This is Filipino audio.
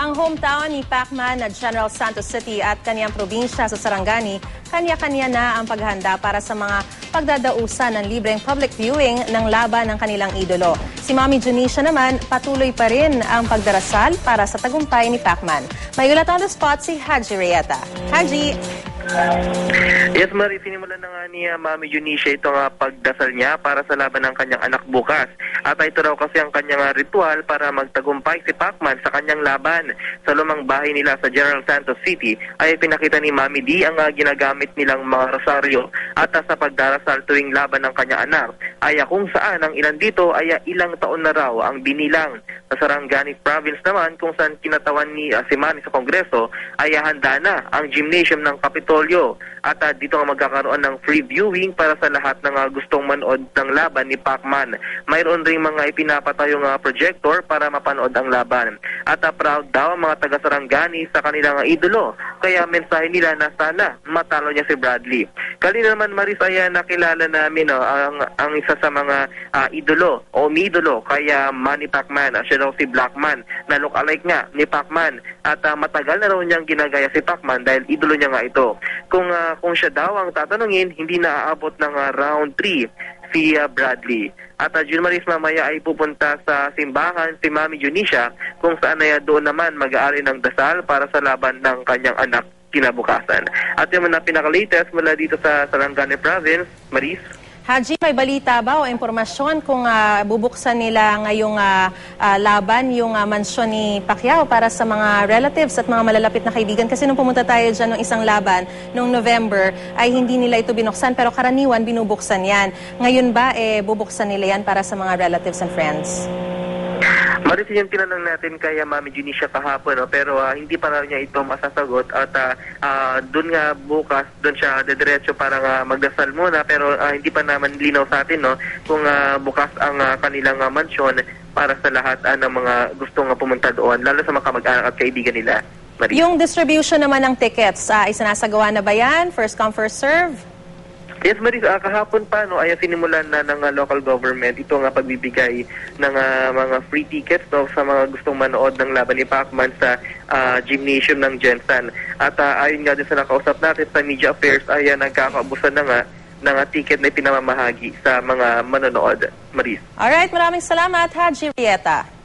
Ang hometown ni Pacman na General Santos City at kaniyang probinsya sa Sarangani, kanya-kanya na ang paghanda para sa mga pagdadausan ng libreng public viewing ng laban ng kanilang idolo. Si Mami Junisha naman, patuloy pa rin ang pagdarasal para sa tagumpay ni Pacman. May ulat on the spot si Haji Reyeta. Haji, Yes, Marie, sinimulan na nga ni uh, Mami Eunice ito nga pagdasal niya para sa laban ng kanyang anak bukas. At ito raw kasi ang kanyang uh, ritual para magtagumpay si Pacman sa kanyang laban. Sa lumang bahay nila sa General Santos City ay pinakita ni Mami D ang uh, ginagamit nilang mga rosaryo at uh, sa pagdarasal tuwing laban ng kanyang anak ay uh, kung saan ang ilan dito ay uh, ilang taon na raw ang binilang. Sa Sarangani Province naman kung saan kinatawan ni uh, si Manny sa Kongreso ay uh, handa na ang gymnasium ng Kapitolyo at uh, dito nga magkakaroon ng free viewing para sa lahat ng uh, gustong manood ng laban ni Pacman. Mayroon ring mga ipinapatayong uh, projector para mapanood ang laban. At uh, proud daw ang mga taga Sarangani sa kanilang idolo. Kaya mensahe nila na sana matalo niya si Bradley. Kanina naman Maris ay uh, nakilala namin no, ang, ang isa sa mga uh, idolo o umidolo kaya Manny Pacman. Uh, siya daw si Blackman na look-alike nga ni Pacman. At uh, matagal na raw niyang ginagaya si Pacman dahil idolo niya nga ito. Kung uh, kung siya daw ang tatanungin, hindi na aabot ng uh, round 3 uh, Bradley. At uh, June Maris mamaya ay pupunta sa simbahan si Mami Junisha kung saan ay doon naman mag-aari ng dasal para sa laban ng kanyang anak kinabukasan. At yung na pinaka-latest mula dito sa Sarangani Province, Maris. Haji, may balita ba o impormasyon kung ah, bubuksan nila ngayong ah, ah, laban yung ah, mansyon ni Pacquiao para sa mga relatives at mga malalapit na kaibigan? Kasi nung pumunta tayo dyan ng isang laban noong November ay hindi nila ito binuksan pero karaniwan binubuksan yan. Ngayon ba eh bubuksan nila yan para sa mga relatives and friends? Maris, yung tinanong natin kay uh, Mami Junisha kahapon, no? pero uh, hindi pa raw niya ito masasagot at uh, uh, doon nga bukas, doon siya dediretso para nga magdasal muna pero uh, hindi pa naman linaw sa atin no? kung uh, bukas ang uh, kanilang uh, mansyon para sa lahat uh, ng mga gustong uh, pumunta doon, lalo sa mga kamag-anak at kaibigan nila. Maris. Yung distribution naman ng tickets, ah, ay sinasagawa na ba yan? First come, first serve? Yes, Maris, ah, kahapon pa, no, ay sinimulan na ng ah, local government ito nga pagbibigay ng ah, mga free tickets no, sa mga gustong manood ng laban ni Pacman sa ah, gymnasium ng Jensen. At ah, ayon nga din sa nakausap natin sa media affairs, ay ah, nagkakaubusan na nga ng ah, ticket na pinamamahagi sa mga manonood. Maris. Alright, maraming salamat, Haji Rieta.